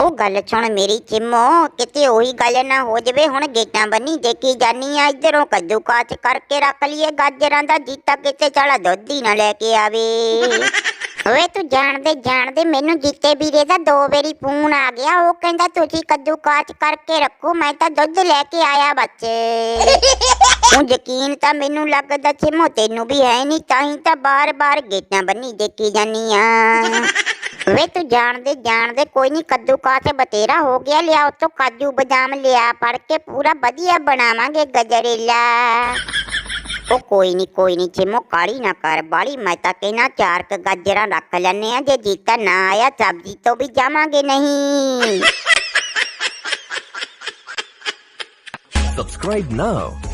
ਉਹ ਗੱਲ ਸੁਣ ਮੇਰੀ ਚਿੰਮੋ, ਕਿਤੇ ਉਹੀ ਗੱਲ ਨਾ ਹੋ ਜਵੇ, ਹੁਣ ਗੇਟਾਂ ਬੰਨੀ ਦੇਖੀ ਜਾਨੀ ਆ, ਇਧਰੋਂ ਕੱਦੂ ਕਾਚ ਕਰਕੇ ਰੱਖ ਲਈਏ, ਗਾਜਰਾਂ ਦਾ ਜੀਤਾ ਕਿਤੇ ਚਾਲਾ ਦੁੱਧ ਹੀ ਨਾ ਲੈ ਕੇ ਆਵੇ। ਓਏ ਤੂੰ ਜਾਣਦੇ ਜਾਣਦੇ, ਮੈਨੂੰ ਜੀਤੇ ਵੀਰੇ ਦਾ ਦੋ ਵਾਰੀ ਫੋਨ ਆ ਗਿਆ, ਉਹ ਕਹਿੰਦਾ ਤੁਸੀਂ ਕੱਦੂ ਕਾਚ ਕਰਕੇ ਰੱਖੋ, ਮੈਂ ਤਾਂ ਦੁੱਧ ਲੈ ਕੇ ਆਇਆ ਬੱਚੇ ਹੁਣ ਯਕੀਨ ਤਾਂ ਮੈਨੂੰ ਲੱਗਦਾ ਚਿੰਮੋ ਤੈਨੂੰ ਵੀ ਹੈ ਨਹੀਂ ਤਾਂ ਹੀ ਤਾਂ ਬਾਰ-ਬਾਰ ਗੇਟਾਂ ਬੰਨੀ ਦੇਖੀ ਜਾਨੀ ਆ। ਵੇ ਤੂੰ ਜਾਣਦੇ ਜਾਣਦੇ ਕੋਈ ਨਹੀਂ ਕੱਦੂ ਕਾਸੇ ਬਤੇਰਾ ਹੋ ਗਿਆ, ਲਿਆ ਉਤੋਂ ਕਾਜੂ ਬਦਾਮ ਲਿਆ ਫੜ ਕੇ ਪੂਰਾ ਵਧੀਆ ਬਣਾਵਾਂਗੇ ਗਜਰੇਲਾ। ਉਹ ਕੋਈ ਨਹੀਂ ਕੋਈ ਨਹੀਂ ਚਿਮੋ ਕਾਲੀ ਨਾ ਕਰ ਬਾਲੀ ਮੈਂ ਤਾਂ ਕਹਿਣਾ ਚਾਰ ਕ ਗਾਜਰਾਂ ਰੱਖ ਲੈਨੇ ਆ, ਜੇ ਜੀਤਾ ਨਾ ਆਇਆ ਸਬਜ਼ੀ ਤੋਂ ਵੀ ਜਾਵਾਂਗੇ ਨਹੀਂ। Subscribe now